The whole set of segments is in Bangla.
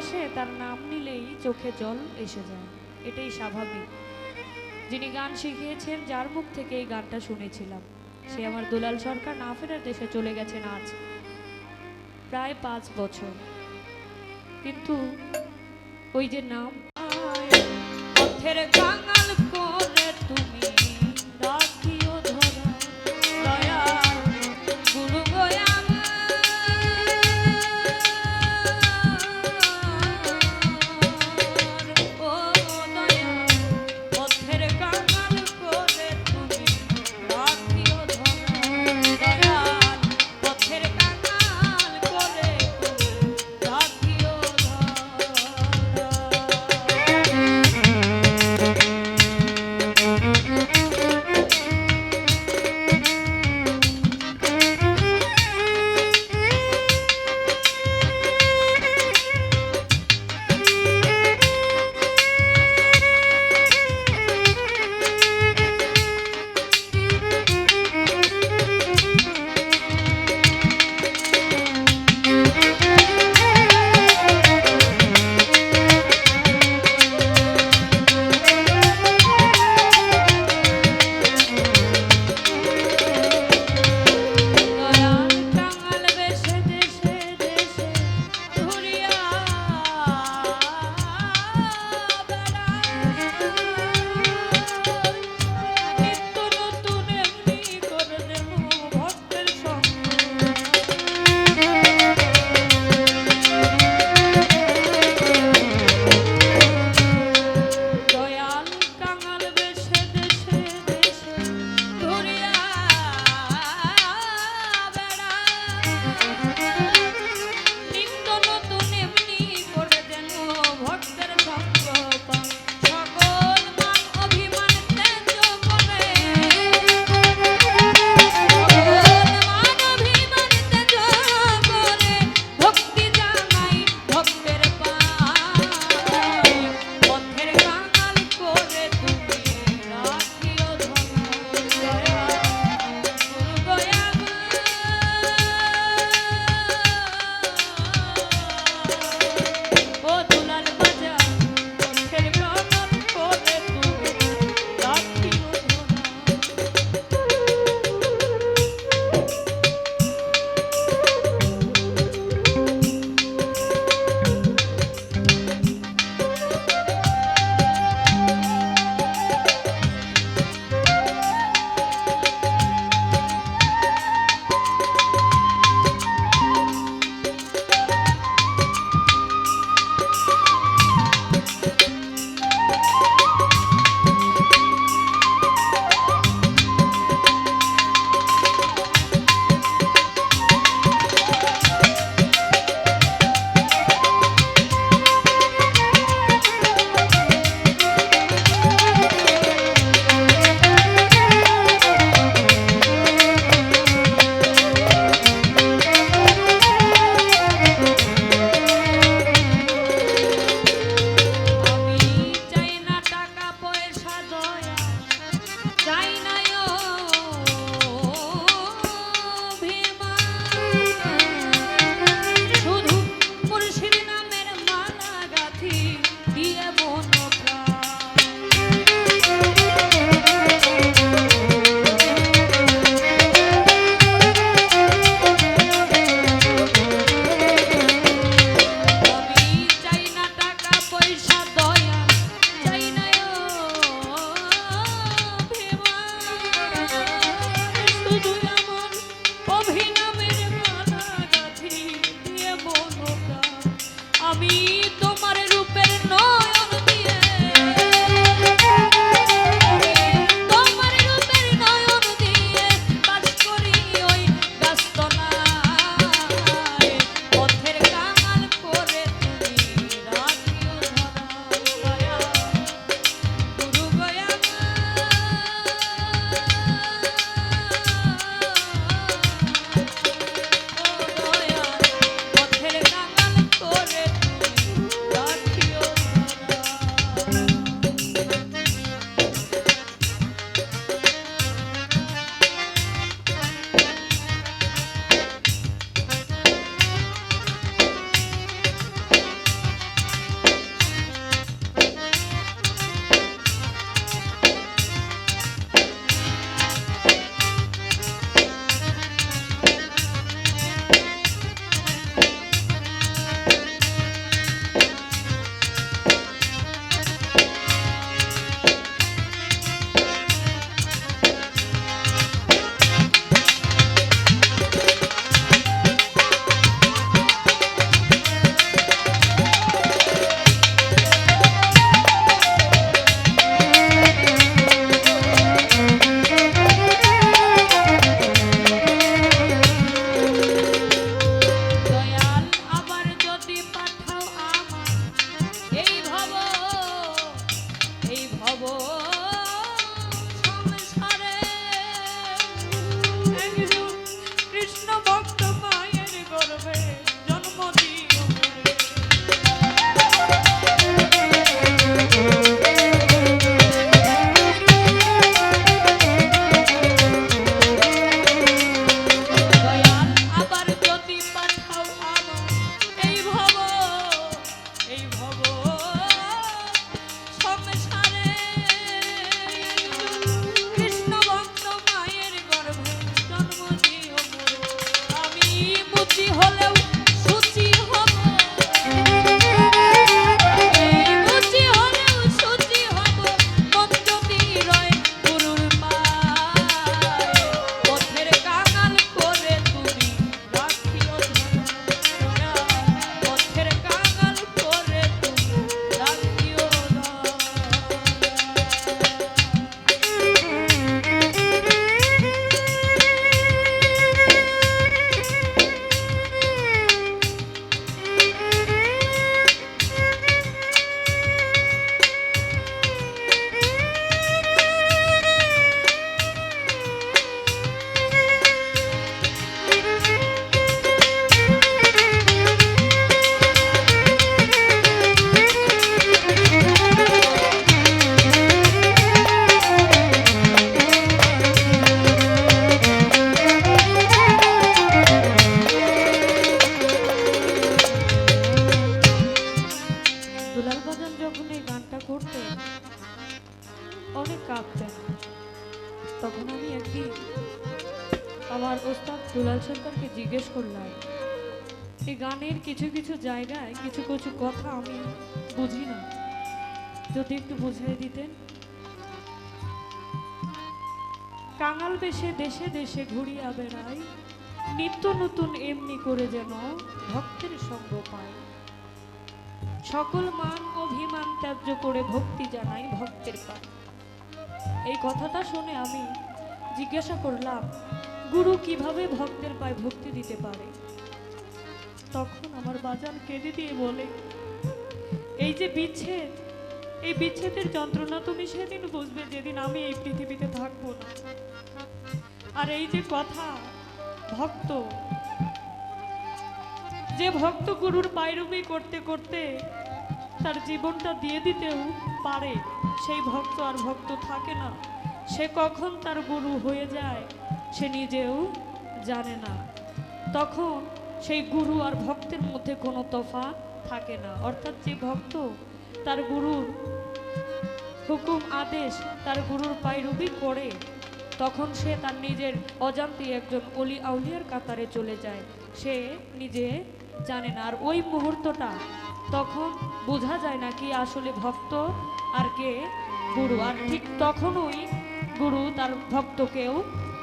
ভালোবাসে, তার নাম নিলেই চোখে জল এসে যায়। এটাই স্বাভাবিক। যিনি গান শিখিয়েছেন, যার মুখ থেকে এই গানটা শুনেছিলাম। সে আমার দুলাল সরকার না ফেরার দেশে চলে গেছেন আজ। প্রায় পাঁচ বছর। কিন্তু ওই যে নাম কিছু কিছু কথা আমি বুঝি না। যদি একটু বুঝিয়ে দিতেন। কাঙাল বেশে দেশে দেশে ঘুরিয়া বেড়াই, নিত্য নতুন এমনি করে যেন ভক্তের সঙ্গ পায় সকল মান অভিমান ত্যায্য করে ভক্তি জানাই ভক্তের পায় এই কথাটা শুনে আমি জিজ্ঞাসা করলাম, গুরু কীভাবে ভক্তের পায় ভক্তি দিতে পারে? তখন আমার বাজান কেঁদে দিয়ে বলে, এই যে বিচ্ছেদ, এই বিচ্ছেদের যন্ত্রণা তুমি সেদিন বুঝবে যেদিন আমি এই পৃথিবীতে থাকব না। আর এই যে কথা, ভক্ত, যে ভক্ত গুরুর পায়রবি করতে করতে তার জীবনটা দিয়ে দিতেও পারে, সেই ভক্ত আর ভক্ত থাকে না। সে কখন তার গুরু হয়ে যায় সে নিজেও জানে না। তখন সেই গুরু আর ভক্তের মধ্যে কোনো তফাৎ থাকে না। অর্থাৎ যে ভক্ত তার গুরুর হুকুম, আদেশ তার গুরুর পায়রবি করে, তখন সে তার নিজের অজান্তি একজন অলি আউলিয়ার কাতারে চলে যায়। সে নিজে জানে না। আর ওই মুহূর্তটা তখন বোঝা যায় না কি আসলে ভক্ত আর কে গুরু। আর ঠিক তখনই গুরু তার ভক্তকেও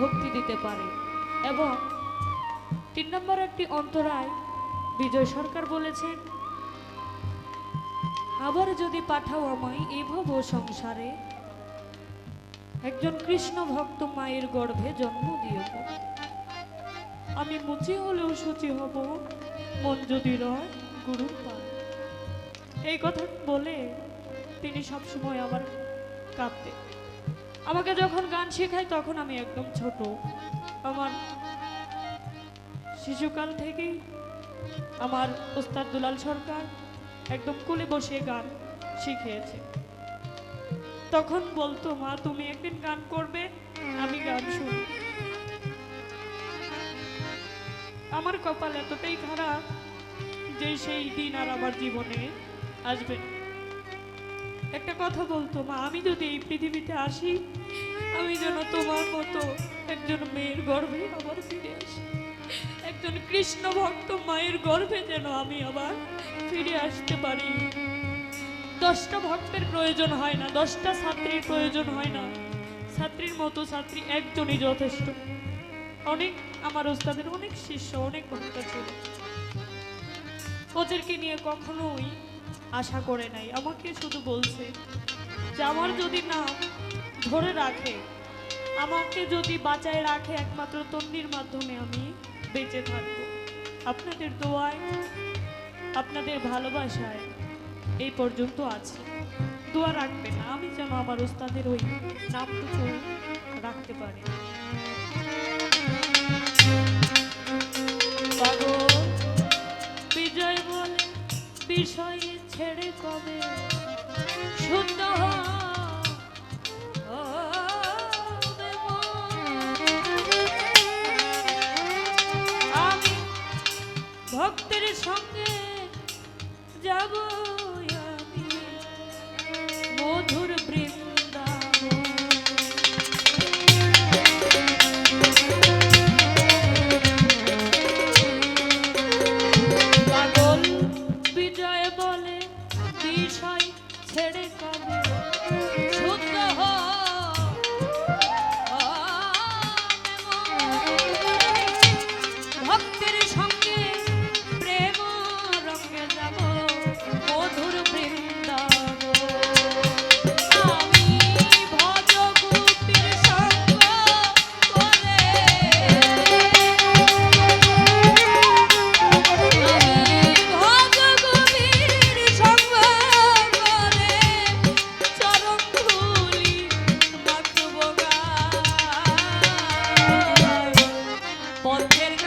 ভক্তি দিতে পারে। এবং তিন নম্বর একটি অন্তরায় বিজয় সরকার বলেছেন, আবার যদি পাঠাও আমায় এভাব সংসারে, একজন কৃষ্ণ ভক্ত মায়ের গর্ভে জন্ম গো। আমি মুচি হলেও সূচি হব, মন যদি রয় গুরুর এই কথা বলে তিনি সবসময় আমার কাঁদতেন। আমাকে যখন গান শেখায় তখন আমি একদম ছোট। আমার শিশুকাল থেকেই আমার ওস্তাদ দুলাল সরকার একদম কোলে বসে গান শিখিয়েছে। তখন বলতো, মা, তুমি একদিন গান করবে, আমি গান শুনব আমার কপাল এতটাই খারাপ যে সেই দিন আর আমার জীবনে আসবে একটা কথা বলতো, মা, আমি যদি এই পৃথিবীতে আসি, আমি যেন তোমার মতো একজন মেয়ের গর্ভে আবার ফিরে আসি। একজন কৃষ্ণ ভক্ত মায়ের গর্ভে যেন আমি আবার ফিরে আসতে পারি। দশটা ভক্তের প্রয়োজন হয় না, দশটা ছাত্রীর প্রয়োজন হয় না। ছাত্রীর মতো ছাত্রী একজনই যথেষ্ট। অনেক আমার ওস্তাদের অনেক শিষ্য, অনেক ভক্ত ছিল। ওদেরকে নিয়ে কখনোই আশা করে নাই। আমাকে শুধু বলছে যে, আমার যদি নাম ধরে রাখে, আমাকে যদি বাঁচায় রাখে একমাত্র তন্নির মাধ্যমে আমি বেঁচে থাকব। আপনাদের দোয়ায়, আপনাদের ভালোবাসায় এই পর্যন্ত আছে। দোয়া রাখবে না, আমি যেন আমার ওস্তাদের ওই নামটুকু রাখতে পারি। বিজয় বলে বিষয় one penny.